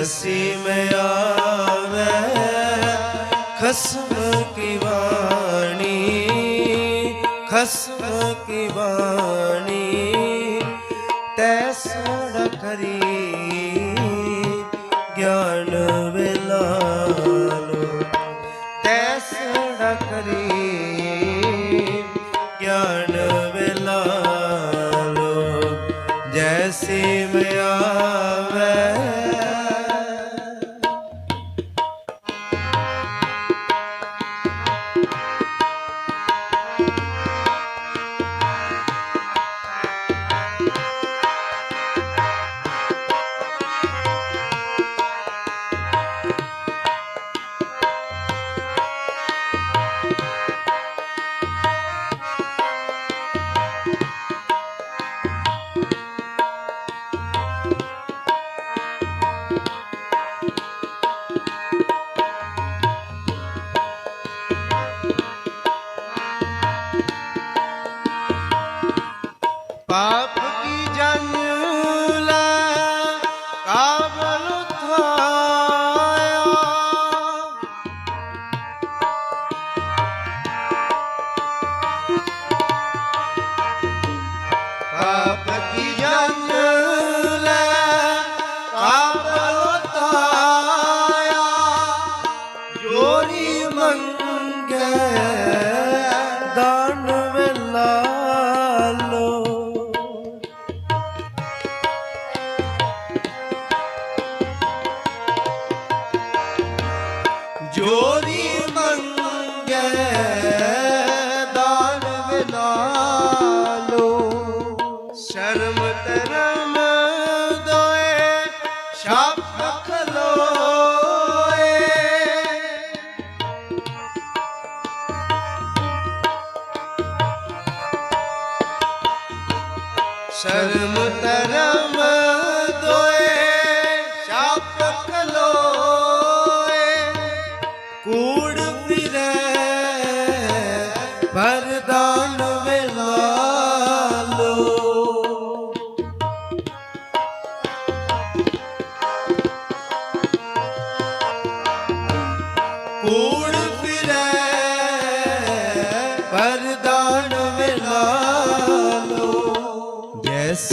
ਐਸੀ ਮੈਂ ਆਵੇ ਖਸਮ ਕੀ ਬਾਣੀ ਖਸਮ ਕੀ ਬਾਣੀ ਮੰਗੇ ਸ਼ਰਮ ਕਰਮ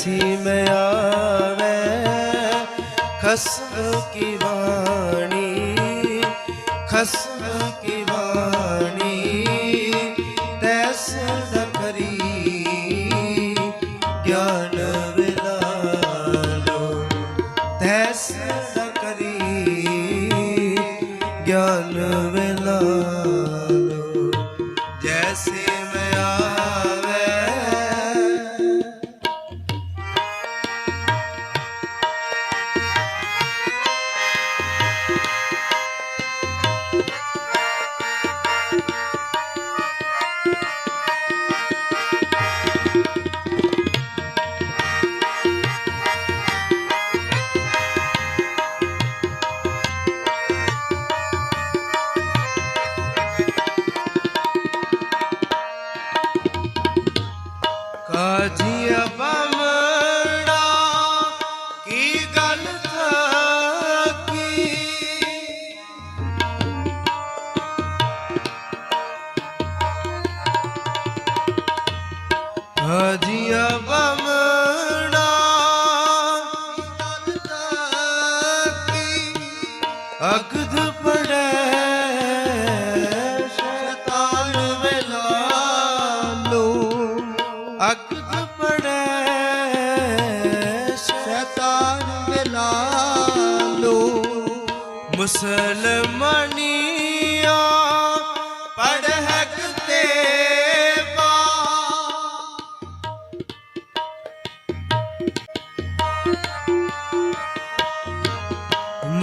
ਜsim ਆਵੇ, ਖਸਮ ਕੀ ਬਾਣੀ, ਖਸਮ ਕੀ ਬਾਣੀ, ਤੈਸ ਦਖਰੀ ਗਿਆਨ ਵਿਲਾਲੋ ਤੈਸ ਦਖਰੀ ਗਿਆਨ ਵਿਲਾਲੋ ਜੈਸੇ ਮੈਂ ਆ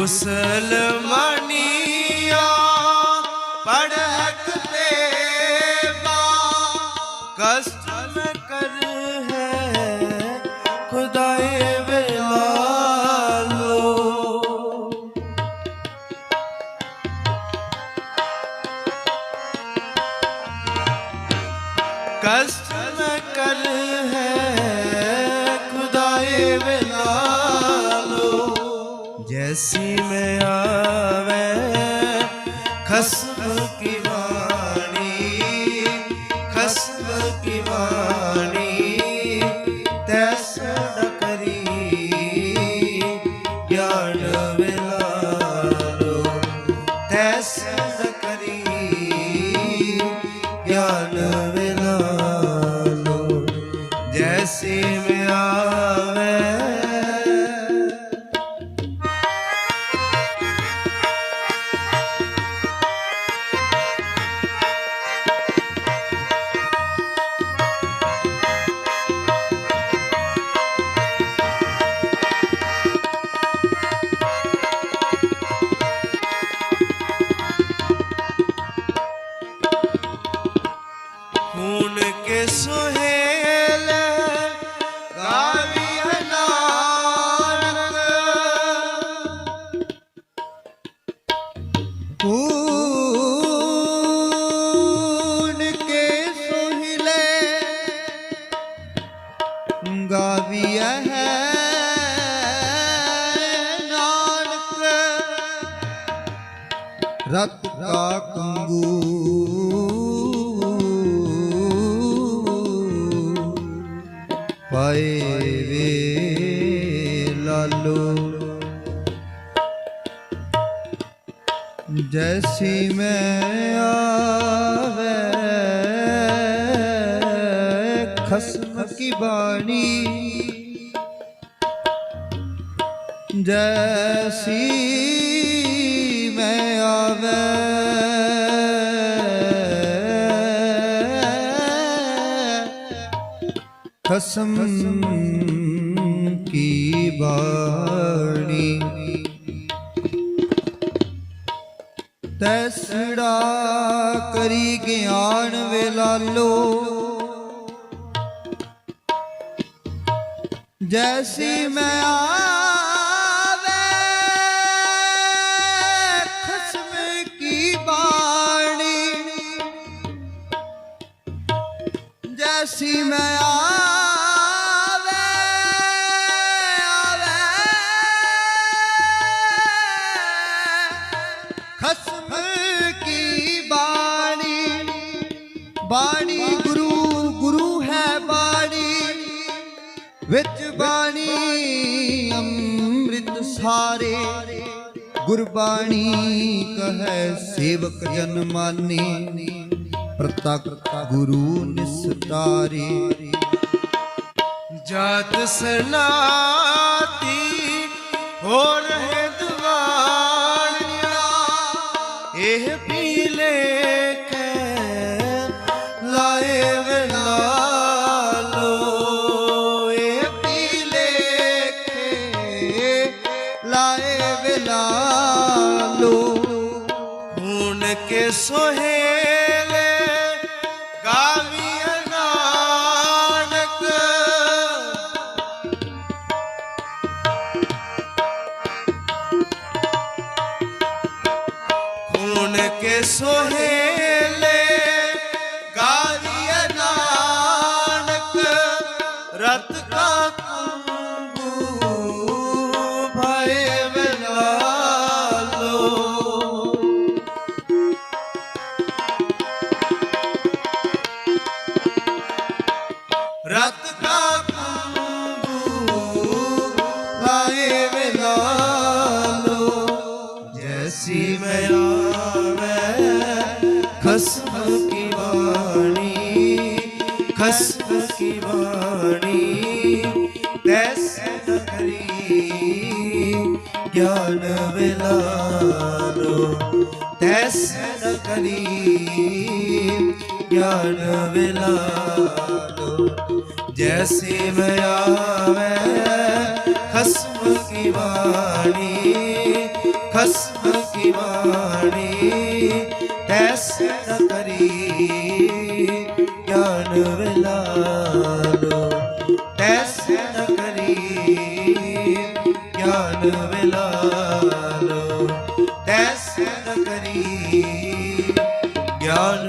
وسلم ਜੈਸੀ ਮੈਂ ਆਵੇ ਖਸਮ ਕੀ ਬਾਣੀ ਖਸਮ ਕੀ ਬਾਣੀ ਤੈਸ ਨ ਕਰੀ ਗਿਆਨ ਵਿਲਾਲੋ ਤੈਸ ਨ ਰਤ ਕਾ ਕੰਗੂ ਪਾਏ ਵੇ ਲਾਲੋ। ਜੈਸੀ ਮੈਂ ਆਵੇ ਖਸਮ ਕੀ ਬਾਣੀ। ਜੈਸੀ ਖਸਮ ਕੀ ਬਾਣੀ ਤੈਸੜਾ ਕਰੀ ਗਿਆਨ ਵੇਲਾਲੋ ਜੈਸੀ ਮੈਂ ਆਵੇ ਵਿੱਚ ਬਾਣੀ ਅੰਮ੍ਰਿਤ ਸਾਰੇ। ਗੁਰਬਾਣੀ ਕਹੈ ਸੇਵਕ ਜਨ ਮਾਨੀ। ਪ੍ਰਤਕ ਗੁਰੂ ਨਿਸਤਾਰੇ। ਜਾਤ ਸਨਾਤੀ ਹੋ ਰਹੇ ਦੀਵਾਨੀਆਂ। ਇਹ ਪੀਲੇ ਕੇ ਲਾਏ ਖਸਮ ਕੀ ਬਾਣੀ ਖਸਮ ਕੀ ਬਾਣੀ, ਤੈਸ ਨ ਕਰੀ ਗਿਆਨ ਵਿਲਾਲੋ ਤੈਸ ਨ ਕਰੀ ਗਿਆਨ ਵਿਲਾਲੋ ਜੈਸੇ ਮੈਂ ਆਵੇ ਖਸਮ ਕੀ ਬਾਣੀ ਖਸਮ ਕੀ ਬਾਣੀ ਤੈਸ ਨ ਕਰੀ ਗਿਆਨ ਵਿਲਾਲੋ ਤੈਸ ਨ ਕਰੀ ਗਿਆਨ ਵਿਲਾਲੋ ਤੈਸ ਨ ਕਰੀ ਗਿਆਨ